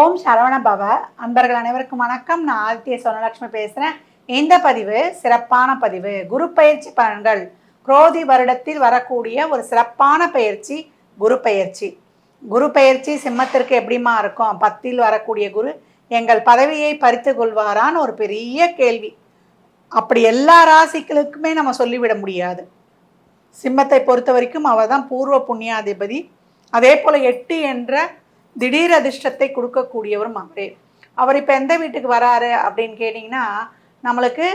ஓம் சரவண பவ. அன்பர்கள் அனைவருக்கும் வணக்கம். நான் ஆதித்ய சொனலட்சுமி பேசுகிறேன் இந்த பதிவு சிறப்பான பதிவு. குரு பயிற்சி பலன்கள். குரோதி வருடத்தில் வரக்கூடிய ஒரு சிறப்பான பயிற்சி குரு பயிற்சி. குரு பயிற்சி சிம்மத்திற்கு எப்படிமா இருக்கும்? பத்தில் வரக்கூடிய குரு எங்கள் பதவியை பறித்து கொள்வாரான்னு ஒரு பெரிய கேள்வி. அப்படி எல்லா ராசிகளுக்குமே நம்ம சொல்லிவிட முடியாது. சிம்மத்தை பொறுத்த வரைக்கும் அவர் தான் பூர்வ புண்ணியாதிபதி. அதே போல் எட்டு என்ற திடீர் அதிர்ஷ்டத்தை கொடுக்கக்கூடியவரும் அவரே. அவர் இப்போ எந்த வீட்டுக்கு வராரு அப்படின்னு கேட்டிங்கன்னா நம்மளுக்கு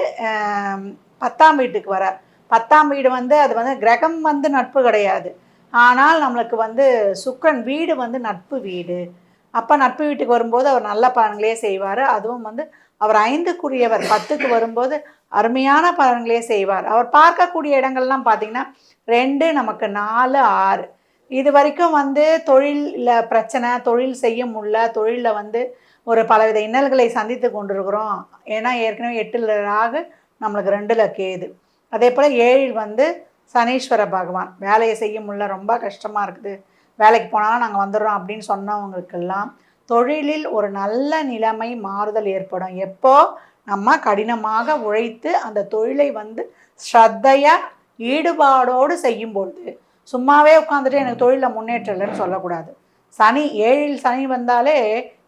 பத்தாம் வீட்டுக்கு வரார். பத்தாம் வீடு வந்து அது வந்து கிரகம் வந்து நட்பு கிடையாது. ஆனால் நம்மளுக்கு வந்து சுக்கரன் வீடு வந்து நட்பு வீடு. அப்போ நட்பு வீட்டுக்கு வரும்போது அவர் நல்ல பலன்களே செய்வார். அதுவும் வந்து அவர் ஐந்துக்குரியவர் பத்துக்கு வரும்போது அருமையான பலன்களே செய்வார். அவர் பார்க்கக்கூடிய இடங்கள்லாம் பார்த்தீங்கன்னா ரெண்டு நமக்கு நாலு ஆறு. இது வரைக்கும் வந்து தொழிலில் பிரச்சனை தொழில் செய்ய முடியல தொழிலில் வந்து ஒரு பலவித இன்னல்களை சந்தித்து கொண்டிருக்கிறோம். ஏன்னா ஏற்கனவே எட்டில் ராகு நம்மளுக்கு ரெண்டில் கேது. அதே போல் ஏழில் வந்து சனீஸ்வர பகவான். வேலையை செய்ய முடியல ரொம்ப கஷ்டமாக இருக்குது. வேலைக்கு போனால் நாங்கள் வந்துடுறோம் அப்படின்னு சொன்னவங்களுக்கெல்லாம் தொழிலில் ஒரு நல்ல நிலைமை மாறுதல் ஏற்படும். எப்போ? நம்ம கடினமாக உழைத்து அந்த தொழிலை வந்து ஸ்ரத்தையாக ஈடுபாடோடு செய்யும்பொழுது சும்மாவே உட்காந்துட்டு எனக்கு தொழிலில் முன்னேற்றம் இல்லைன்னு சொல்லக்கூடாது. சனி ஏழில் சனி வந்தாலே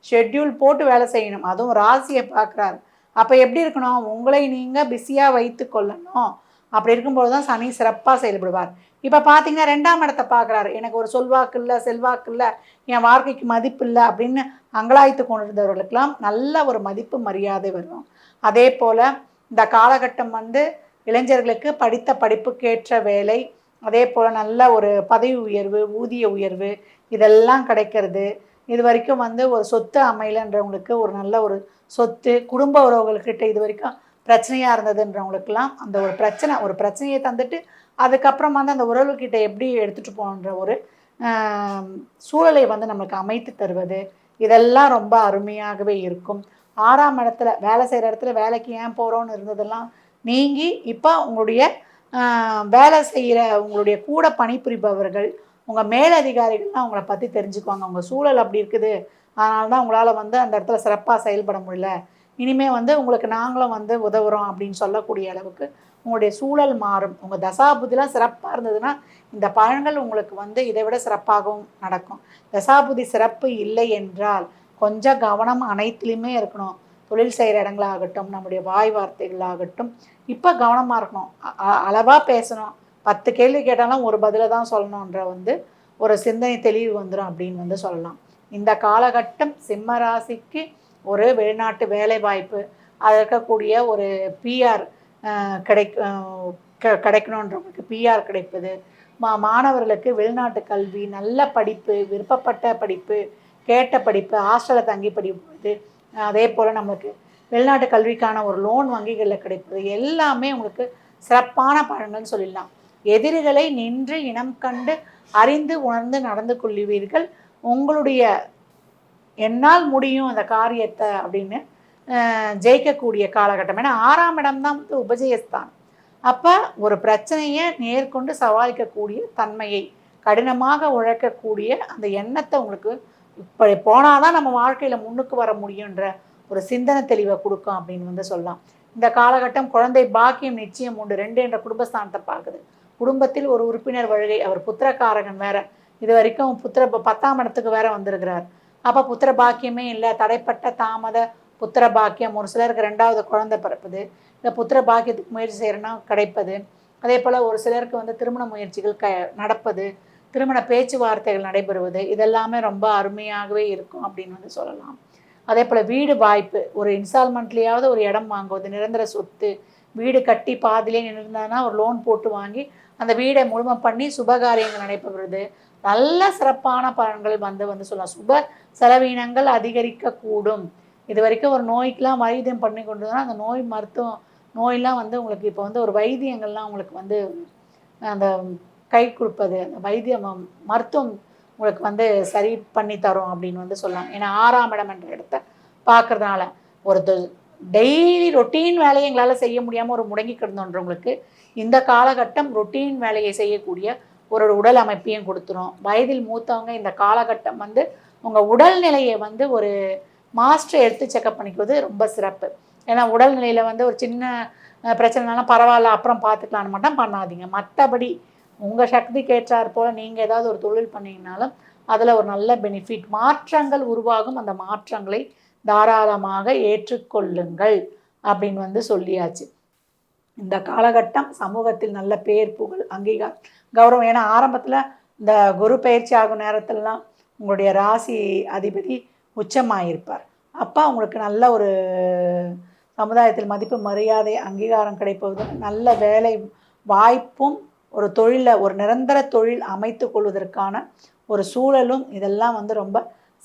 ஷெட்யூல் போட்டு வேலை செய்யணும். அதுவும் ராசியை பார்க்குறாரு. அப்போ எப்படி இருக்கணும்? உங்களை நீங்கள் பிஸியாக வைத்து கொள்ளணும். அப்படி இருக்கும்போது தான் சனி சிறப்பாக செயல்படுவார். இப்போ பார்த்தீங்கன்னா ரெண்டாம் இடத்தை பார்க்குறாரு. எனக்கு ஒரு சொல்வாக்கு இல்லை செல்வாக்கு இல்லை என் வாழ்க்கைக்கு மதிப்பு இல்லை அப்படின்னு அங்கலாய்த்து கொண்டிருந்தவர்களுக்கெல்லாம் நல்ல ஒரு மதிப்பு மரியாதை வரும். அதே போல் இந்த காலகட்டம் வந்து இளைஞர்களுக்கு படித்த படிப்புக்கேற்ற வேலை அதே போல் நல்ல ஒரு பதவி உயர்வு ஊதிய உயர்வு இதெல்லாம் கிடைக்கிறது. இது வரைக்கும் வந்து ஒரு சொத்து அமையலன்றவங்களுக்கு ஒரு நல்ல ஒரு சொத்து குடும்ப உறவுகள்கிட்ட இது வரைக்கும் பிரச்சனையாக இருந்ததுன்றவங்களுக்கெல்லாம் அந்த ஒரு பிரச்சனை ஒரு பிரச்சனையை தந்துட்டு அதுக்கப்புறம் வந்து அந்த உறவுகிட்ட எப்படி எடுத்துகிட்டு போகணுன்ற ஒரு சூழலை வந்து நம்மளுக்கு அமைத்து தருவது. இதெல்லாம் ரொம்ப அருமையாகவே இருக்கும். ஆறாம் இடத்துல வேலை செய்கிற இடத்துல வேலைக்கு ஏன் போகிறோன்னு இருந்ததெல்லாம் நீங்கி இப்போ உங்களுடைய வேலை செய்கிற உங்களுடைய கூட பணிபுரிபவர்கள் உங்கள் மேலதிகாரிகள்லாம் அவங்கள பற்றி தெரிஞ்சுக்குவாங்க. உங்கள் சூழல் அப்படி இருக்குது. அதனால தான் உங்களால் வந்து அந்த இடத்துல சிறப்பாக செயல்பட முடியல. இனிமேல் வந்து உங்களுக்கு நாங்களும் வந்து உதவுறோம் அப்படின்னு சொல்லக்கூடிய அளவுக்கு உங்களுடைய சூழல் மாறும். உங்கள் தசாபுதிலாம் சிறப்பாக இருந்ததுன்னா இந்த பழங்கள் உங்களுக்கு வந்து இதை விட சிறப்பாகவும் நடக்கும். தசாபுதி சிறப்பு இல்லை என்றால் கொஞ்சம் கவனம் அனைத்துலேயுமே இருக்கணும். தொழில் செய்கிற இடங்களாகட்டும் நம்முடைய வாய் வார்த்தைகளாகட்டும் இப்போ கவனமாக இருக்கணும். அளவாக பேசணும். பத்து கேள்வி கேட்டாலும் ஒரு பதிலை தான் சொல்லணுன்ற வந்து ஒரு சிந்தனை தெளிவு வந்துடும் அப்படின்னு வந்து சொல்லலாம். இந்த காலகட்டம் சிம்ம ராசிக்கு ஒரு வெளிநாட்டு வேலை வாய்ப்பு அது இருக்கக்கூடிய ஒரு பிஆர் கிடைக் கிடைக்கணுன்றவங்களுக்கு பிஆர் கிடைப்பது. மா மாணவர்களுக்கு வெளிநாட்டு கல்வி நல்ல படிப்பு விருப்பப்பட்ட படிப்பு கேட்ட படிப்பு ஹாஸ்டலில் தங்கி படிப்பது அதே போல் நம்மளுக்கு வெளிநாட்டு கல்விக்கான ஒரு லோன் வங்கிகளில் கிடைப்பது எல்லாமே உங்களுக்கு சிறப்பான பலன்கள்னு சொல்லிடலாம். எதிரிகளை நின்று இனம் கண்டு அறிந்து உணர்ந்து நடந்து கொள்ளுவீர்கள் உங்களுடைய என்னால் முடியும் அந்த காரியத்தை அப்படின்னு ஜெயிக்கக்கூடிய காலகட்டம். ஏன்னா ஆறாம் இடம் தான் வந்து உபஜயஸ்தான் அப்போ ஒரு பிரச்சனையை நேர்கொண்டு சவாளிக்கக்கூடிய தன்மையை கடினமாக உழைக்கக்கூடிய அந்த எண்ணத்தை உங்களுக்கு இப்படி போனால் தான் நம்ம வாழ்க்கையில் முன்னுக்கு வர முடியுன்ற ஒரு சிந்தனை தெளிவை கொடுக்கும் அப்படின்னு வந்து சொல்லலாம். இந்த காலகட்டம் குழந்தை பாக்கியம் நிச்சயம் உண்டு. ரெண்டு என்ற குடும்பஸ்தானத்தை பார்க்குது. குடும்பத்தில் ஒரு உறுப்பினர் வழுகை அவர் புத்திரக்காரகன் வேற. இது வரைக்கும் புத்திர பத்தாம் இடத்துக்கு வேற வந்திருக்கிறார். அப்போ புத்திர பாக்கியமே இல்லை. தடைப்பட்ட தாமத புத்திர பாக்கியம். ஒரு சிலருக்கு ரெண்டாவது குழந்தை பிறப்புது. இந்த புத்திர பாக்கியத்துக்கு முயற்சி செய்கிறேன்னா கிடைப்பது. அதே போல் ஒரு சிலருக்கு வந்து திருமண முயற்சிகள் க நடப்பது. திருமண பேச்சுவார்த்தைகள் நடைபெறுவது இதெல்லாமே ரொம்ப அருமையாகவே இருக்கும் அப்படின்னு வந்து சொல்லலாம். அதே போல் வீடு வாய்ப்பு ஒரு இன்ஸ்டால்மெண்ட்லேயாவது ஒரு இடம் வாங்குவது நிரந்தர சொத்து வீடு கட்டி பாதிலே நின்றுருந்தாங்கன்னா ஒரு லோன் போட்டு வாங்கி அந்த வீடை முழுமை பண்ணி சுபகாரியங்கள் நடைபெறுவது. நல்ல சிறப்பான பலன்கள் வந்து வந்து சொல்லலாம். சுப செலவீனங்கள் அதிகரிக்கக்கூடும். இது வரைக்கும் ஒரு நோய்க்கெலாம் வைத்தியம் பண்ணி கொண்டு அந்த நோய் மருத்துவம் நோயெலாம் வந்து உங்களுக்கு இப்போ வந்து ஒரு வைத்தியங்கள்லாம் உங்களுக்கு வந்து அந்த கை கொடுப்பது அந்த வைத்தியம் மருத்துவம் உங்களுக்கு வந்து சரி பண்ணி தரும் அப்படின்னு வந்து சொல்லலாம் ஏன்னா ஆறாம் இடம் என்ற இடத்த பார்க்கறதுனால ஒரு டெய்லி ரொட்டீன் வேலையை எங்களால் செய்ய முடியாமல் ஒரு முடங்கி கிடந்தோன்றவங்களுக்கு இந்த காலகட்டம் ரொட்டீன் வேலையை செய்யக்கூடிய ஒரு உடல் அமைப்பையும் கொடுத்துரும். வயதில் மூத்தவங்க இந்த காலகட்டம் வந்து உங்கள் உடல்நிலையை வந்து ஒரு மாஸ்டர் எடுத்து செக்அப் பண்ணிக்கிறது ரொம்ப சிறப்பு. ஏன்னா உடல்நிலையில் வந்து ஒரு சின்ன பிரச்சனைனாலும் பரவாயில்ல அப்புறம் பார்த்துக்கலான்னு மட்டும் பண்ணாதீங்க. மற்றபடி உங்கள் சக்திக்கு ஏற்றாற் போல் நீங்கள் ஏதாவது ஒரு தொழில் பண்ணிங்கனாலும் அதில் ஒரு நல்ல பெனிஃபிட் மாற்றங்கள் உருவாகும். அந்த மாற்றங்களை தாராளமாக ஏற்றுக்கொள்ளுங்கள் அப்படின்னு வந்து சொல்லியாச்சு. இந்த காலகட்டம் சமூகத்தில் நல்ல பேர் புகழ் அங்கீகாரம் கௌரவம். ஏன்னா ஆரம்பத்தில் இந்த குரு பயிற்சி ஆகும் நேரத்திலலாம் உங்களுடைய ராசி அதிபதி உச்சமாயிருப்பார். அப்போ அவங்களுக்கு நல்ல ஒரு சமுதாயத்தில் மதிப்பு மரியாதை அங்கீகாரம் கிடைப்பது நல்ல வேலை வாய்ப்பும் ஒரு தொழிலை ஒரு நிரந்தர தொழில் அமைத்து கொள்வதற்கான ஒரு சூழலும் இதெல்லாம் வந்து ரொம்ப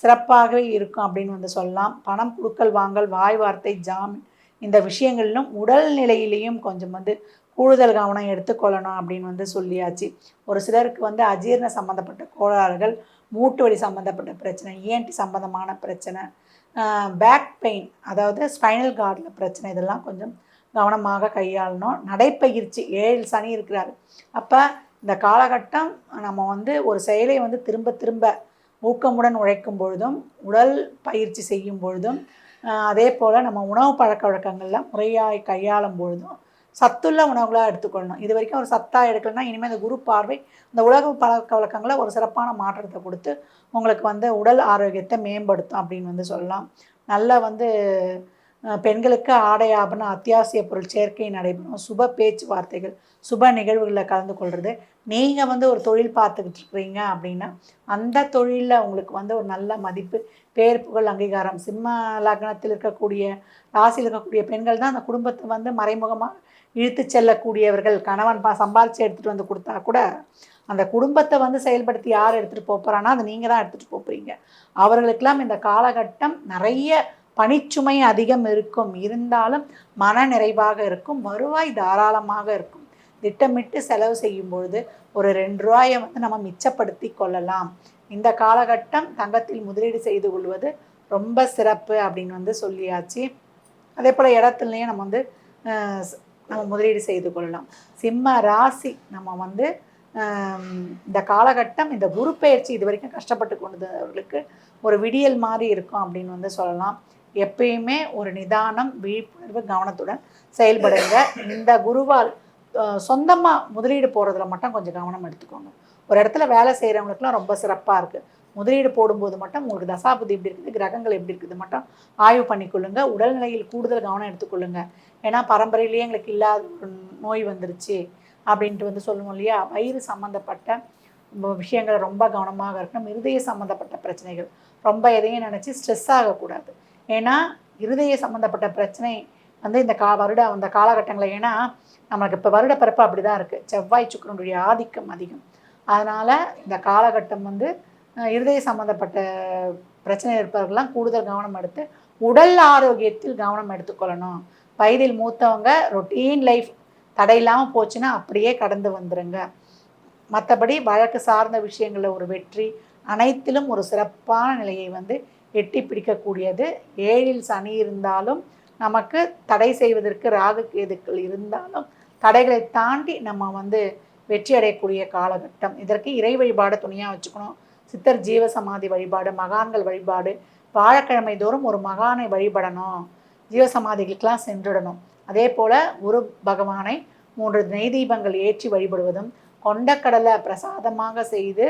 சிறப்பாகவே இருக்கும் அப்படின்னு வந்து சொல்லலாம். பணம் கொடுக்கல் வாங்கல் வாய் வார்த்தை ஜாமீன் இந்த விஷயங்களிலும் உடல் நிலையிலையும் கொஞ்சம் வந்து கூடுதல் கவனம் எடுத்துக்கொள்ளணும் அப்படின்னு வந்து சொல்லியாச்சு. ஒரு சிலருக்கு வந்து அஜீரண சம்மந்தப்பட்ட கோளாறுகள் மூட்டு வலி சம்மந்தப்பட்ட பிரச்சனை இஎன்டி சம்மந்தமான பிரச்சனை பேக் பெயின் அதாவது ஸ்பைனல் கார்டில் பிரச்சனை இதெல்லாம் கொஞ்சம் கவனமாக கையாளணும். நடைப்பயிற்சி ஏழு சனி இருக்கிறார். அப்போ இந்த காலகட்டம் நம்ம வந்து ஒரு செயலை வந்து திரும்ப திரும்ப ஊக்கமுடன் உழைக்கும் பொழுதும் உடல் பயிற்சி செய்யும் பொழுதும் அதே போல் நம்ம உணவு பழக்க வழக்கங்களில் முறையாக கையாளும் பொழுதும் சத்துள்ள உணவுகளாக எடுத்துக்கொள்ளணும். இது வரைக்கும் ஒரு சத்தாக எடுக்கலைன்னா இனிமேல் இந்த குரு பார்வை இந்த உலக பழக்க வழக்கங்களை ஒரு சிறப்பான மாற்றத்தை கொடுத்து உங்களுக்கு வந்து உடல் ஆரோக்கியத்தை மேம்படுத்தும் அப்படின்னு வந்து சொல்லலாம். நல்ல வந்து பெண்களுக்கு ஆடை ஆபரணம் அத்தியாவசிய பொருள் சேர்க்கை நடைபெறும் சுப பேச்சுவார்த்தைகள் சுப நிகழ்வுகளில் கலந்து கொள்வது நீங்கள் வந்து ஒரு தொழில் பார்த்துக்கிட்டு இருக்கிறீங்க அப்படின்னா அந்த தொழிலில் உங்களுக்கு வந்து ஒரு நல்ல மதிப்பு பேர் புகழ் அங்கீகாரம் சிம்ம லக்னத்தில் இருக்கக்கூடிய ராசியில் இருக்கக்கூடிய பெண்கள் தான் அந்த குடும்பத்தை வந்து மறைமுகமாக இழுத்து செல்லக்கூடியவர்கள். கணவன் பா சம்பாதிச்சு எடுத்துகிட்டு வந்து கொடுத்தா கூட அந்த குடும்பத்தை வந்து செயல்படுத்தி யார் எடுத்துகிட்டு போகிறான்னா அது நீங்கள் தான் எடுத்துகிட்டு போகிறீங்க அவர்களுக்கெல்லாம் இந்த காலகட்டம் நிறைய பணிச்சுமை அதிகம் இருக்கும். இருந்தாலும் மன நிறைவாக இருக்கும். வருவாய் தாராளமாக இருக்கும். திட்டமிட்டு செலவு செய்யும் பொழுது ஒரு ரெண்டு ரூபாயை வந்து நம்ம மிச்சப்படுத்தி கொள்ளலாம். இந்த காலகட்டம் தங்கத்தில் முதலீடு செய்து கொள்வது ரொம்ப சிறப்பு அப்படின்னு வந்து சொல்லியாச்சு. அதே போல் இடத்துலையும் நம்ம வந்து அஹ், நம்ம முதலீடு செய்து கொள்ளலாம். சிம்ம ராசி நம்ம வந்து இந்த காலகட்டம் இந்த குரு பயிற்சி இது வரைக்கும் கஷ்டப்பட்டு கொண்டவர்களுக்கு ஒரு விடியல் மாதிரி இருக்கும் அப்படின்னு வந்து சொல்லலாம். எப்பயுமே ஒரு நிதானம் விழிப்புணர்வு கவனத்துடன் செயல்படுங்க. இந்த குருவால் சொந்தமாக முதலீடு போகிறதுல மட்டும் கொஞ்சம் கவனம் எடுத்துக்கோங்க. ஒரு இடத்துல வேலை செய்கிறவங்களுக்குலாம் ரொம்ப சிறப்பாக இருக்குது முதலீடு போடும்போது மட்டும் உங்களுக்கு தசாபதி எப்படி இருக்குது கிரகங்கள் எப்படி இருக்குது மட்டும் ஆய்வு பண்ணிக்கொள்ளுங்க. உடல்நிலையில் கூடுதல் கவனம் எடுத்துக்கொள்ளுங்க. ஏன்னா பரம்பரையிலேயே எங்களுக்கு இல்லாத ஒரு நோய் வந்துருச்சு அப்படின்ட்டு வந்து சொல்லுவோம் இல்லையா? வயிறு சம்மந்தப்பட்ட விஷயங்களை விஷயங்கள் ரொம்ப கவனமாக இருக்கணும். இருதய சம்மந்தப்பட்ட பிரச்சனைகள். ரொம்ப எதையும் நினச்சி ஸ்ட்ரெஸ் ஆகக்கூடாது. ஏன்னா இருதய சம்மந்தப்பட்ட பிரச்சனை வந்து இந்த கா வருட அந்த காலகட்டங்களில் ஏன்னா நம்மளுக்கு இப்போ வருட பிறப்பு அப்படி தான் இருக்குது செவ்வாய் சுக்கிரனுடைய ஆதிக்கம் அதிகம். அதனால் இந்த காலகட்டம் வந்து இருதய சம்மந்தப்பட்ட பிரச்சனை இருப்பவர்கள்லாம் கூடுதல் கவனம் எடுத்து உடல் ஆரோக்கியத்தில் கவனம் எடுத்துக்கொள்ளணும். வயதில் மூத்தவங்க ரொட்டீன் லைஃப் தடையில்லாமல் போச்சுன்னா அப்படியே கடந்து வந்துடுங்க மற்றபடி வழக்கு சார்ந்த விஷயங்களில் ஒரு வெற்றி அனைத்திலும் ஒரு சிறப்பான நிலையை வந்து எட்டி பிடிக்கக்கூடியது. ஏழில் சனி இருந்தாலும் நமக்கு தடை செய்வதற்கு ராகு கேதுக்கள் இருந்தாலும் தடைகளை தாண்டி நம்ம வந்து வெற்றி அடையக்கூடிய காலகட்டம். இதற்கு இறை வழிபாடு துணையாக வச்சுக்கணும். சித்தர் ஜீவசமாதி வழிபாடு மகான்கள் வழிபாடு வாழக்கிழமை தோறும் ஒரு மகானை வழிபடணும். ஜீவசமாதிகளுக்கெல்லாம் சென்றிடணும். அதே போல் குரு பகவானை மூன்று நெய் தீபங்கள் ஏற்றி வழிபடுவதும் கொண்டக்கடலை பிரசாதமாக செய்து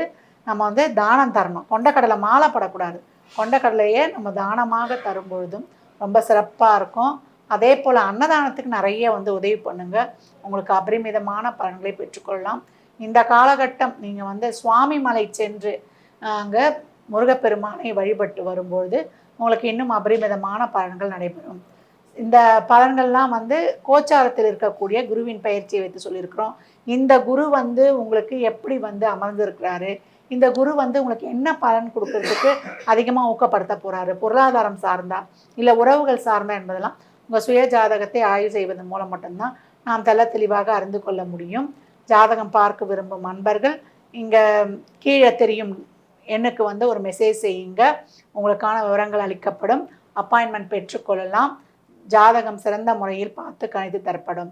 நம்ம வந்து தானம் தரணும். கொண்டக்கடலை மாலை படக்கூடாது கொண்டக்கடலையை நம்ம தானமாக தரும் பொழுதும் ரொம்ப சிறப்பாக இருக்கும். அதே போல் அன்னதானத்துக்கு நிறைய வந்து உதவி பண்ணுங்க. உங்களுக்கு அபரிமிதமான பலன்களை பெற்றுக்கொள்ளலாம். இந்த காலகட்டம் நீங்கள் வந்து சுவாமி மலை சென்று அங்கே முருகப்பெருமானை வழிபட்டு வரும்பொழுது உங்களுக்கு இன்னும் அபரிமிதமான பலன்கள் நடைபெறும். இந்த பலன்கள்லாம் வந்து கோச்சாரத்தில் இருக்கக்கூடிய குருவின் பயிற்சியை வைத்து சொல்லியிருக்கிறோம். இந்த குரு வந்து உங்களுக்கு எப்படி வந்து அமர்ந்திருக்கிறாரு? இந்த குரு வந்து உங்களுக்கு என்ன பலன் கொடுக்கறதுக்கு அதிகமாக ஊக்கப்படுத்த போறாரு? பொருளாதாரம் சார்ந்தா? இல்லை உறவுகள் சார்ந்தா என்பதெல்லாம் உங்கள் சுய ஜாதகத்தை ஆய்வு செய்வதன் மூலம் மட்டும்தான் நாம் தெல்ல தெளிவாக அறிந்து கொள்ள முடியும். ஜாதகம் பார்க்க விரும்பும் அன்பர்கள் இங்கே கீழே தெரியும் எண்ணுக்கு வந்து ஒரு மெசேஜ் செய்யுங்க. உங்களுக்கான விவரங்கள் அளிக்கப்படும். அப்பாயின்மெண்ட் பெற்றுக்கொள்ளலாம் ஜாதகம் சிறந்த முறையில் பார்த்து கணித்து தரப்படும்.